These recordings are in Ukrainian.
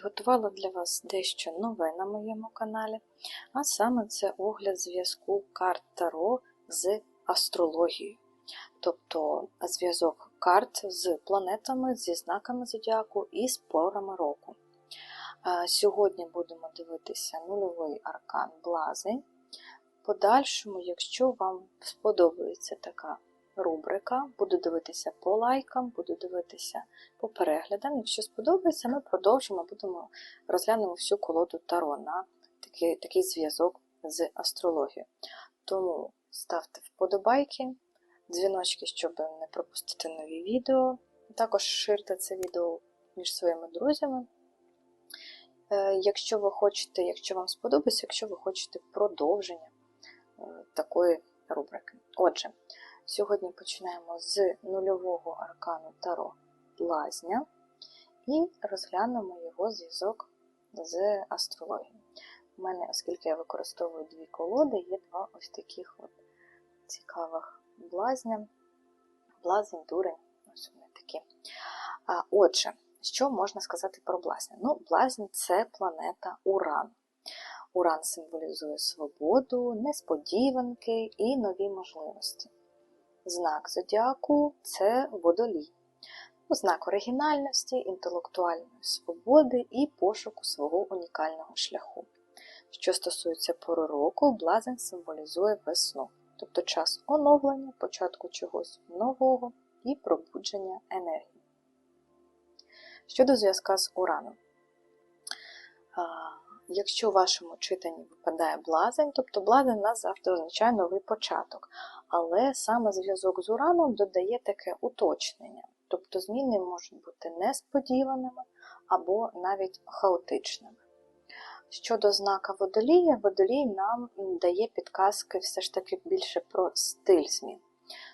підготувала для вас дещо нове на моєму каналі, а саме це огляд зв'язку карт Таро з астрологією, тобто зв'язок карт з планетами, зі знаками зодіаку і з порами року. Сьогодні будемо дивитися нульовий аркан Блазень. Подальшому, якщо вам сподобається така рубрика, буду дивитися по лайкам, буду дивитися по переглядам. Якщо сподобається, ми продовжимо, будемо розглянемо всю колоду Таро на такий, такий зв'язок з астрологією. Тому ставте вподобайки, дзвіночки, щоб не пропустити нові відео. Також ширте це відео між своїми друзями. Е, Якщо ви хочете, якщо вам сподобається, якщо ви хочете продовження е, такої рубрики. Отже, сьогодні починаємо з нульового аркану Таро Лазня і розглянемо його зв'язок з астрологією. У мене, оскільки я використовую дві колоди, є два ось таких от цікавих блазня. Блазень, дурень, ось вони такі. А, Отже, що можна сказати про блазня? Ну, блазень це планета Уран. Уран символізує свободу, несподіванки і нові можливості. Знак зодіаку це водолій. Знак оригінальності, інтелектуальної свободи і пошуку свого унікального шляху. Що стосується пори року, блазень символізує весну, тобто час оновлення, початку чогось нового і пробудження енергії. Щодо зв'язка з ураном. Якщо у вашому читанні випадає блазень, тобто блазень нас завжди означає новий початок. Але саме зв'язок з ураном додає таке уточнення. Тобто зміни можуть бути несподіваними або навіть хаотичними. Щодо знака водолія, водолій нам дає підказки все ж таки більше про стиль змін.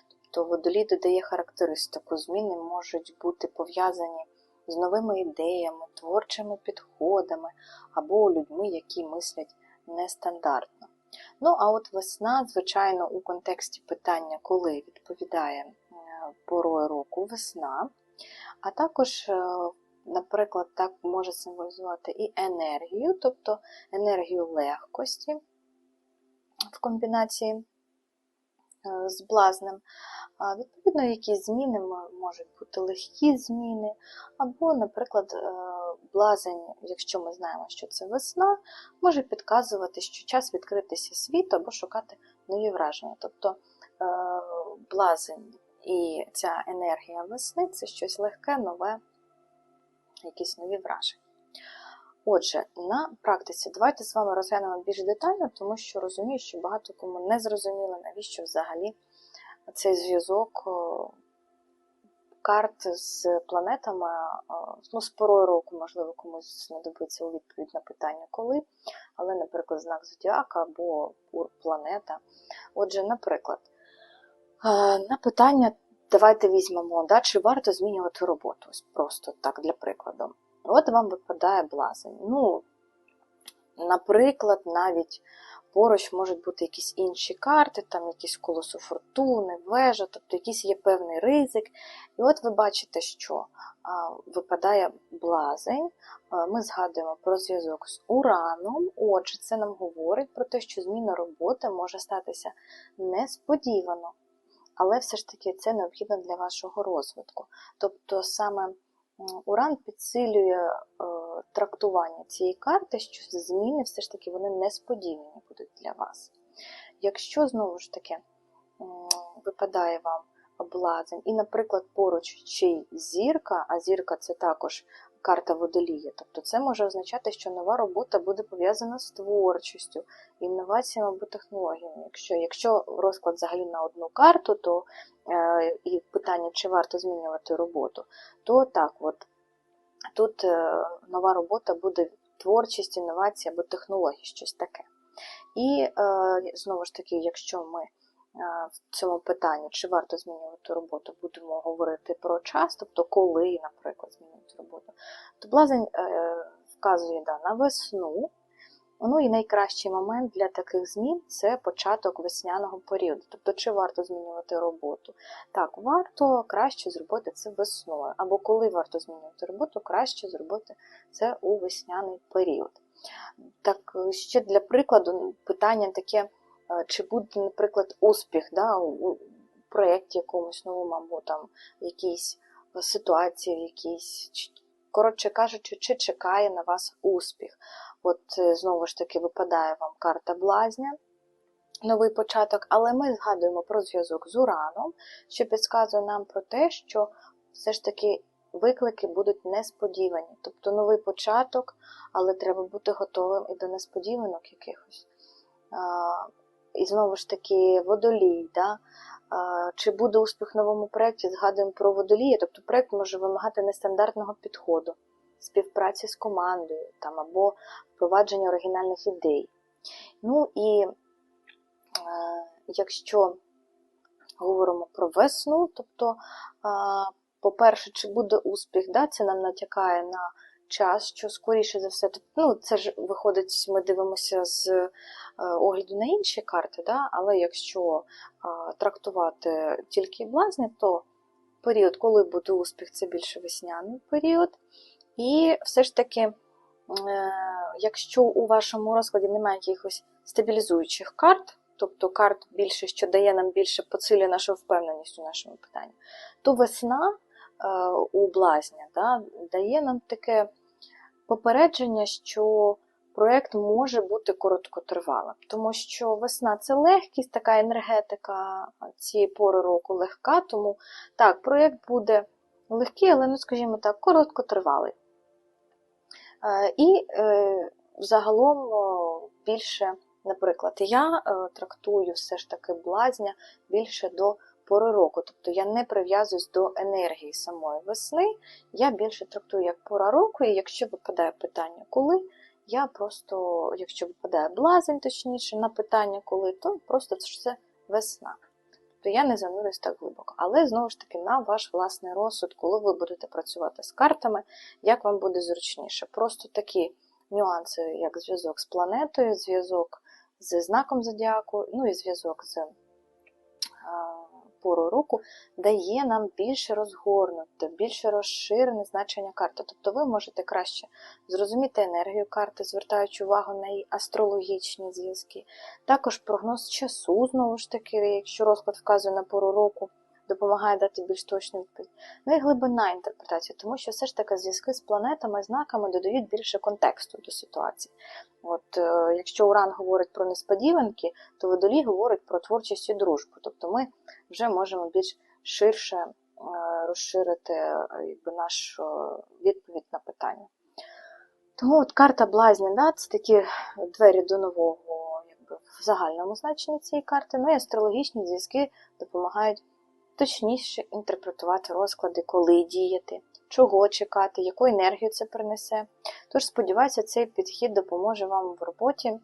Тобто водолій додає характеристику, зміни можуть бути пов'язані з новими ідеями, творчими підходами або людьми, які мислять нестандартно. Ну, а от весна, звичайно, у контексті питання, коли відповідає порою року весна, а також, наприклад, так може символізувати і енергію, тобто енергію легкості в комбінації з блазнем. Відповідно, якісь зміни можуть бути легкі зміни, або, наприклад, блазень, якщо ми знаємо, що це весна, може підказувати, що час відкритися світу або шукати нові враження. Тобто блазень і ця енергія весни це щось легке, нове, якісь нові враження. Отже, на практиці давайте з вами розглянемо більш детально, тому що розумію, що багато кому не зрозуміло, навіщо взагалі цей зв'язок карт з планетами, ну, з порою року, можливо, комусь знадобиться у відповідь на питання коли, але, наприклад, знак Зодіака або планета. Отже, наприклад, на питання давайте візьмемо, да, чи варто змінювати роботу, ось просто так, для прикладу. От вам випадає блазень. Ну, наприклад, навіть поруч можуть бути якісь інші карти, там якісь колесо фортуни, вежа, тобто якийсь є певний ризик. І от ви бачите, що випадає блазень. Ми згадуємо про зв'язок з ураном. Отже, це нам говорить про те, що зміна роботи може статися несподівано, але все ж таки це необхідно для вашого розвитку. Тобто саме Уран підсилює е, трактування цієї карти, що зміни все ж таки вони несподівані будуть для вас. Якщо, знову ж таки, випадає вам блазень, і, наприклад, поруч ще зірка, а зірка це також карта водолія, тобто це може означати, що нова робота буде пов'язана з творчістю, інноваціями або технологіями. Якщо якщо розклад взагалі на одну карту, то е, і питання, чи варто змінювати роботу, то так, от тут е, нова робота буде творчість, інновація або технології, щось таке. І е, знову ж таки, якщо ми в цьому питанні, чи варто змінювати роботу, будемо говорити про час, тобто коли, наприклад, змінювати роботу, то блазень е, вказує да, на весну, Ну і найкращий момент для таких змін це початок весняного періоду. Тобто, чи варто змінювати роботу? Так, варто краще зробити це весною. Або коли варто змінювати роботу, краще зробити це у весняний період. Так, ще для прикладу, питання таке, е, чи буде, наприклад, успіх да, у проєкті якомусь новому, або там якійсь ситуації, в якійсь, коротше кажучи, чи чекає на вас успіх. От е, знову ж таки випадає вам карта блазня, новий початок, але ми згадуємо про зв'язок з Ураном, що підказує нам про те, що все ж таки виклики будуть несподівані. Тобто новий початок, але треба бути готовим і до несподіванок якихось. І знову ж таки, водолій. Да? Чи буде успіх в новому проєкті? Згадуємо про водолія, тобто проєкт може вимагати нестандартного підходу, співпраці з командою там, або впровадження оригінальних ідей. Ну і е, якщо говоримо про весну, тобто, по-перше, чи буде успіх, да, це нам натякає на час, що скоріше за все, ну, це ж виходить, ми дивимося з е, огляду на інші карти, да, але якщо трактувати тільки блазня, то період, коли буде успіх, це більше весняний період. І все ж таки, е, якщо у вашому розкладі немає якихось стабілізуючих карт, тобто карт більше, що дає нам більше посилює нашу впевненість у нашому питанні, то весна у блазня да, дає нам таке попередження, що проєкт може бути короткотривалим, тому що весна це легкість, така енергетика цієї пори року легка, тому так, проєкт буде легкий, але, ну, скажімо так, короткотривалий. Е, І е, загалом більше, наприклад, я е, трактую все ж таки блазня більше до пори року. Тобто я не прив'язуюсь до енергії самої весни, я більше трактую як пора року, і якщо випадає питання коли, я просто, якщо випадає блазень, точніше, на питання коли, то просто це весна. Тобто я не занурюсь так глибоко. Але знову ж таки на ваш власний розсуд, коли ви будете працювати з картами, як вам буде зручніше. Просто такі нюанси, як зв'язок з планетою, зв'язок з знаком зодіаку, ну і зв'язок з порою року, дає нам більше розгорнуте, більше розширене значення карти. Тобто ви можете краще зрозуміти енергію карти, звертаючи увагу на її астрологічні зв'язки. Також прогноз часу, знову ж таки, якщо розклад вказує на пору року, допомагає дати більш точну відповідь. Ну і глибина інтерпретації, тому що все ж таки зв'язки з планетами, знаками додають більше контексту до ситуації. От, е, Якщо Уран говорить про несподіванки, то Водолій говорить про творчість і дружбу. Тобто ми вже можемо більш ширше е, розширити е, якби, нашу відповідь на питання. Тому от карта блазня, да, це такі двері до нового якби, в загальному значенні цієї карти. Ну і астрологічні зв'язки допомагають точніше інтерпретувати розклади, коли діяти, чого чекати, яку енергію це принесе. Тож, сподіваюся, цей підхід допоможе вам в роботі.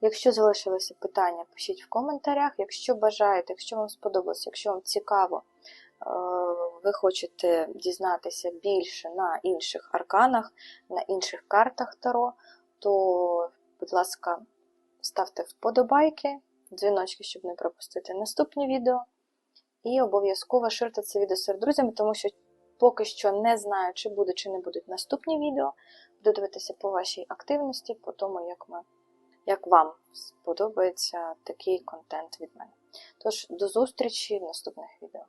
Якщо залишилося питання, пишіть в коментарях. Якщо бажаєте, якщо вам сподобалось, якщо вам цікаво, е, ви хочете дізнатися більше на інших арканах, на інших картах Таро, то, будь ласка, ставте вподобайки, дзвіночки, щоб не пропустити наступні відео. І обов'язково ширте це відео серед друзями, тому що поки що не знаю, чи буде, чи не будуть наступні відео. Буду дивитися по вашій активності, по тому, як, ми, як вам сподобається такий контент від мене. Тож, до зустрічі в наступних відео.